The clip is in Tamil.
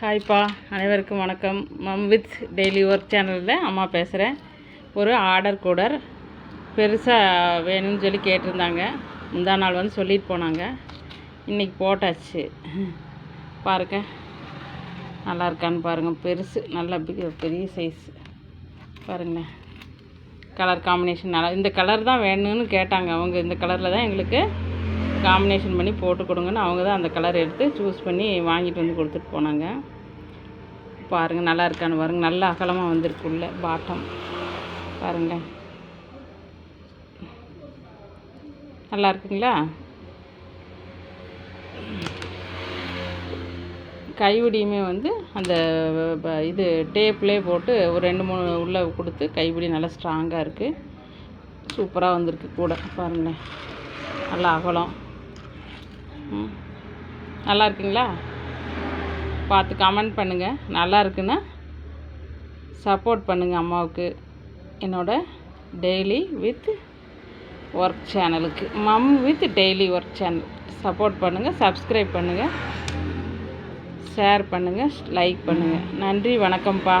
ஹாய்ப்பா அனைவருக்கும் வணக்கம். மம் வித் டெய்லி ஒர்க் சேனலில் அம்மா பேசுகிறேன் ஒரு ஆர்டர் கூடர் பெருசாக வேணும்னு சொல்லி கேட்டிருந்தாங்க. முந்தா நாள் வந்து சொல்லிட்டு போனாங்க. இன்றைக்கி போட்டாச்சு. பாருங்க. நல்லா இருக்கான்னு பாருங்கள் பெருசு நல்லா பெரிய சைஸ் பாருங்களேன். கலர் காம்பினேஷன் நல்லா இந்த கலர் தான் வேணும்னு கேட்டாங்க. அவங்க இந்த கலரில் தான் எங்களுக்கு காம்பினேஷன் பண்ணி போட்டு கொடுங்கன்னு அவங்க தான் அந்த கலர் எடுத்து சூஸ் பண்ணி வாங்கிட்டு வந்து கொடுத்துட்டு போனாங்க. பாருங்கள் நல்லா இருக்கான்னு பாருங்கள் நல்லா அகலமாக வந்திருக்கு உள்ள பாட்டம் பாருங்கள் நல்லா இருக்குங்களா? கைவிடியுமே வந்து அந்த ப- இது டேப்லேயே போட்டு ஒரு ரெண்டு மூணு உள்ளே கொடுத்து கைவிடி நல்லா ஸ்ட்ராங்காக இருக்குது சூப்பராக வந்திருக்கு கூட. பாருங்களேன். நல்லா அகலம். நல்லா இருக்குங்களா பார்த்து கமெண்ட் பண்ணுங்கள் நல்லா இருக்குன்னா சப்போர்ட் பண்ணுங்கள் அம்மாவுக்கு என்னோடய டெய்லி வித் ஒர்க் சேனலுக்கு mum with daily work channel support பண்ணுங்கள் சப்ஸ்கிரைப் பண்ணுங்கள் ஷேர் பண்ணுங்கள் லைக் பண்ணுங்கள் நன்றி வணக்கம்ப்பா.